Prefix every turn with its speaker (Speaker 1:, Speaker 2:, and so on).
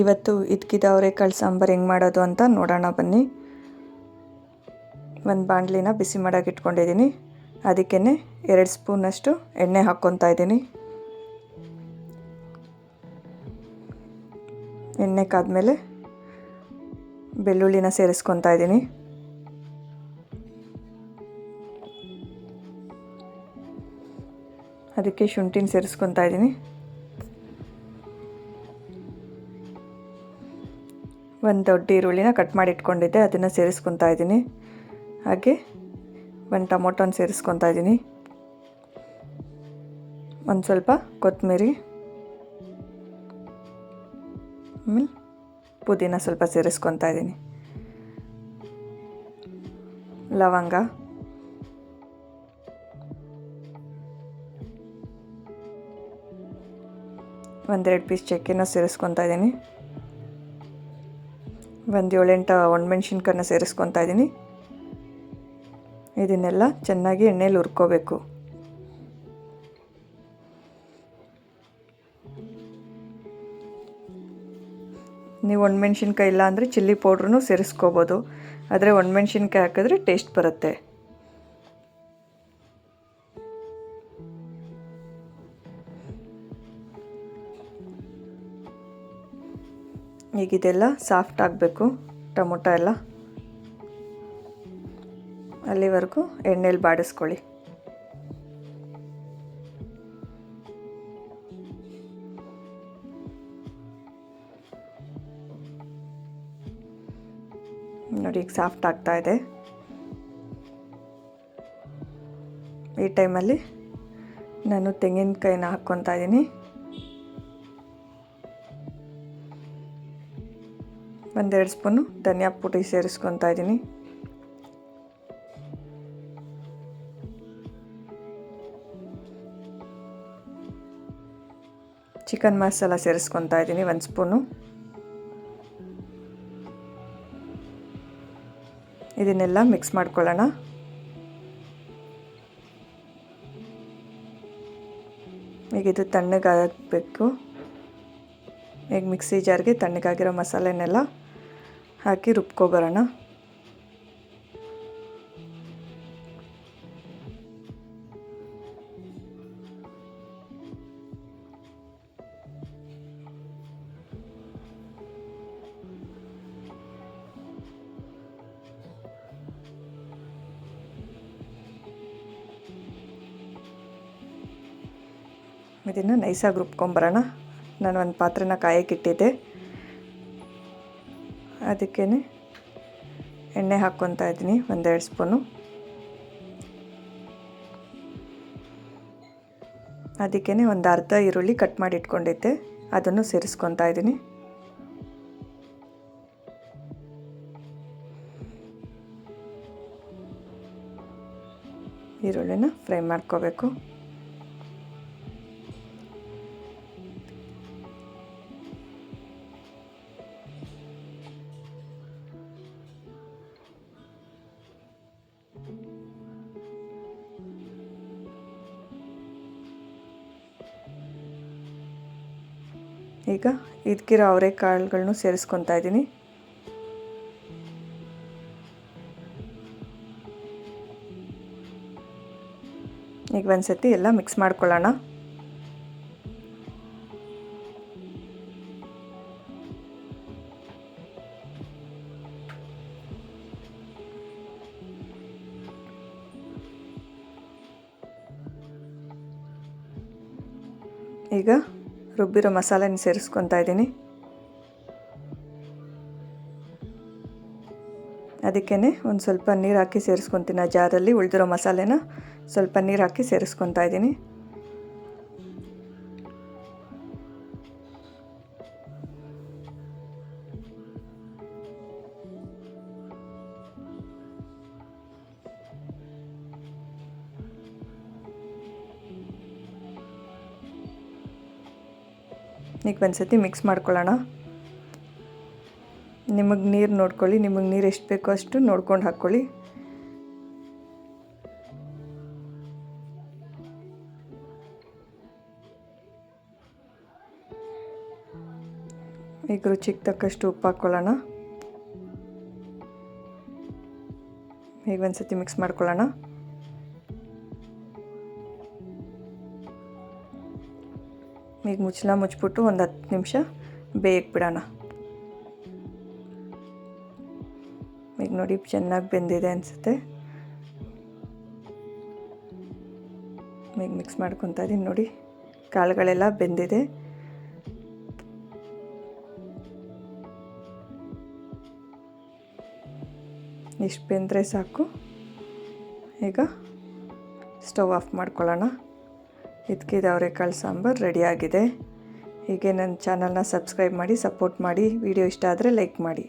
Speaker 1: ಇವತ್ತು ಇದ್ಕಿದ ಅವರೆಕಾಳು ಸಾಂಬಾರು ಹೆಂಗೆ ಮಾಡೋದು ಅಂತ ನೋಡೋಣ ಬನ್ನಿ. ಒಂದು ಬಾಣಲಿನ ಬಿಸಿ ಮಾಡೋಕೆ ಇಟ್ಕೊಂಡಿದ್ದೀನಿ ಅದಕ್ಕೇ ಎರಡು ಸ್ಪೂನಷ್ಟು ಎಣ್ಣೆ ಹಾಕ್ಕೊತಾ ಇದ್ದೀನಿ ಎಣ್ಣೆ ಕಾದ್ಮೇಲೆ ಬೆಳ್ಳುಳ್ಳಿನ ಸೇರಿಸ್ಕೊತಾ ಇದ್ದೀನಿ ಅದಕ್ಕೆ ಶುಂಠಿನ ಸೇರಿಸ್ಕೊತಾ ಇದ್ದೀನಿ ಒಂದು ದೊಡ್ಡ ಈರುಳ್ಳಿನ ಕಟ್ ಮಾಡಿ ಇಟ್ಕೊಂಡಿದ್ದೆ, ಅದನ್ನು ಸೇರಿಸ್ಕೊತಾ ಇದ್ದೀನಿ. ಹಾಗೆ ಒಂದು ಟೊಮೊಟೊನ ಸೇರಿಸ್ಕೊತಾ ಇದ್ದೀನಿ. ಒಂದು ಸ್ವಲ್ಪ ಕೊತ್ತಂಬರಿ, ಆಮೇಲೆ ಪುದೀನ ಸ್ವಲ್ಪ ಸೇರಿಸ್ಕೊತಾ ಇದ್ದೀನಿ. ಲವಂಗ, ಒಂದೆರಡು ಪೀಸ್ ಚಕ್ಕೆನ ಸೇರಿಸ್ಕೊತಾ ಇದ್ದೀನಿ. ಒಂದು ಏಳೆಂಟು ಒಣಮೆಣ್ಸಿನ್ಕಾಯನ್ನ ಸೇರಿಸ್ಕೊತಾ ಇದ್ದೀನಿ. ಇದನ್ನೆಲ್ಲ ಚೆನ್ನಾಗಿ ಎಣ್ಣೆಯಲ್ಲಿ ಹುರ್ಕೋಬೇಕು. ನೀವು ಒಣಮೆಣ್ಸಿನ್ಕಾಯಿ ಇಲ್ಲ ಅಂದರೆ ಚಿಲ್ಲಿ ಪೌಡ್ರೂ ಸೇರಿಸ್ಕೋಬೋದು. ಆದರೆ ಒಣಮೆಣ್ಸಿನ್ಕಾಯಿ ಹಾಕಿದ್ರೆ ಟೇಸ್ಟ್ ಬರುತ್ತೆ. ಈಗ ಇದೆಲ್ಲ ಸಾಫ್ಟ್ ಆಗಬೇಕು, ಟೊಮೊಟೊ ಎಲ್ಲ. ಅಲ್ಲಿವರೆಗೂ ಎಣ್ಣೆಲಿ ಬಾಡಿಸ್ಕೊಳ್ಳಿ. ನೋಡಿ, ಈಗ ಸಾಫ್ಟ್ ಆಗ್ತಾ ಇದೆ. ಈ ಟೈಮಲ್ಲಿ ನಾನು ತೆಂಗಿನಕಾಯಿನ ಹಾಕ್ಕೊತಾ ಇದ್ದೀನಿ ಒಂದೆರಡು ಸ್ಪೂನು ಧನಿಯಾ ಪುಡಿ ಸೇರಿಸ್ಕೊತಾ ಇದ್ದೀನಿ. ಚಿಕನ್ ಮಸಾಲ ಸೇರಿಸ್ಕೊತಾ ಇದ್ದೀನಿ ಒಂದು ಸ್ಪೂನು. ಇದನ್ನೆಲ್ಲ ಮಿಕ್ಸ್ ಮಾಡ್ಕೊಳ್ಳೋಣ. ಈಗ ಇದು ತಣ್ಣಗಾಗಬೇಕು. ಈಗ ಮಿಕ್ಸಿ ಜಾರ್ಗೆ ತಣ್ಣಗಾಗಿರೋ ಮಸಾಲೆನೆಲ್ಲ ಹಾಕಿ ರುಬ್ಕೊಬರೋಣ ಇದನ್ನು ನೈಸಾಗಿ ರುಬ್ಕೊಂಬರೋಣ ನಾನು ಒಂದು ಪಾತ್ರೆನ ಕಾಯಕ್ಕಿಟ್ಟಿದ್ದೆ ಅದಕ್ಕೇ ಎಣ್ಣೆ ಹಾಕ್ಕೊತಾ ಇದ್ದೀನಿ, ಒಂದೆರಡು ಸ್ಪೂನು. ಅದಕ್ಕೇ ಒಂದು ಅರ್ಧ ಈರುಳ್ಳಿ ಕಟ್ ಮಾಡಿ ಇಟ್ಕೊಂಡಿದ್ದೆ, ಅದನ್ನು ಸೇರಿಸ್ಕೊತಾ ಇದ್ದೀನಿ. ಈರುಳ್ಳಿನ ಫ್ರೈ ಮಾಡ್ಕೋಬೇಕು. ಈಗ ಇದಕ್ಕಿರೋ ಅವರೆಕಾಳುಗಳನ್ನು ಸೇರಿಸ್ಕೊತಾ ಇದ್ದೀನಿ. ಈಗ ಒಂದು ಸತಿ ಎಲ್ಲ ಮಿಕ್ಸ್ ಮಾಡ್ಕೊಳ್ಳೋಣ. ಈಗ ರುಬ್ಬಿರೋ ಮಸಾಲೆನ ಸೇರಿಸ್ಕೊತಾ ಇದ್ದೀನಿ. ಅದಕ್ಕೇ ಒಂದು ಸ್ವಲ್ಪ ನೀರು ಹಾಕಿ ಸೇರಿಸ್ಕೊತೀನಿ ಆ ಜಾರಲ್ಲಿ ಉಳಿದಿರೋ ಮಸಾಲೆನ ಸ್ವಲ್ಪ ನೀರು ಹಾಕಿ ಸೇರಿಸ್ಕೊತಾ ಇದ್ದೀನಿ. ಈಗ ಒಂದು ಸತಿ ಮಿಕ್ಸ್ ಮಾಡ್ಕೊಳ್ಳೋಣ. ನಿಮಗೆ ನೀರು ನೋಡ್ಕೊಳ್ಳಿ, ನಿಮಗೆ ನೀರು ಎಷ್ಟು ಬೇಕೋ ಅಷ್ಟು ನೋಡ್ಕೊಂಡು ಹಾಕ್ಕೊಳ್ಳಿ. ಈಗ ರುಚಿಗೆ ತಕ್ಕಷ್ಟು ಉಪ್ಪು ಹಾಕ್ಕೊಳ್ಳೋಣ. ಈಗ ಒಂದು ಸತಿ ಮಿಕ್ಸ್ ಮಾಡ್ಕೊಳ್ಳೋಣ. ಈಗ ಮುಚ್ಚಲ ಮುಚ್ಚಿಬಿಟ್ಟು ಒಂದು ಹತ್ತು ನಿಮಿಷ ಬೇಯಕ್ಕೆ ಬಿಡೋಣ. ಈಗ ನೋಡಿ ಚೆನ್ನಾಗಿ ಬೆಂದಿದೆ ಅನಿಸುತ್ತೆ. ಈಗ ಮಿಕ್ಸ್ ಮಾಡ್ಕೊತಾ ಇದ್ದೀನಿ ನೋಡಿ. ಕಾಳುಗಳೆಲ್ಲ ಬೆಂದಿದೆ. ಇಷ್ಟು ಬೆಂದರೆ ಸಾಕು. ಈಗ ಸ್ಟವ್ ಆಫ್ ಮಾಡ್ಕೊಳ್ಳೋಣ. ಇದಕ್ಕಿದೆ ಅವರೆಕಾಳು ಸಾಂಬಾರು ರೆಡಿಯಾಗಿದೆ ಹೀಗೆ ನನ್ನ ಚಾನಲ್ನ ಸಬ್ಸ್ಕ್ರೈಬ್ ಮಾಡಿ ಸಪೋರ್ಟ್ ಮಾಡಿ ವಿಡಿಯೋ ಇಷ್ಟ ಆದರೆ ಲೈಕ್ ಮಾಡಿ.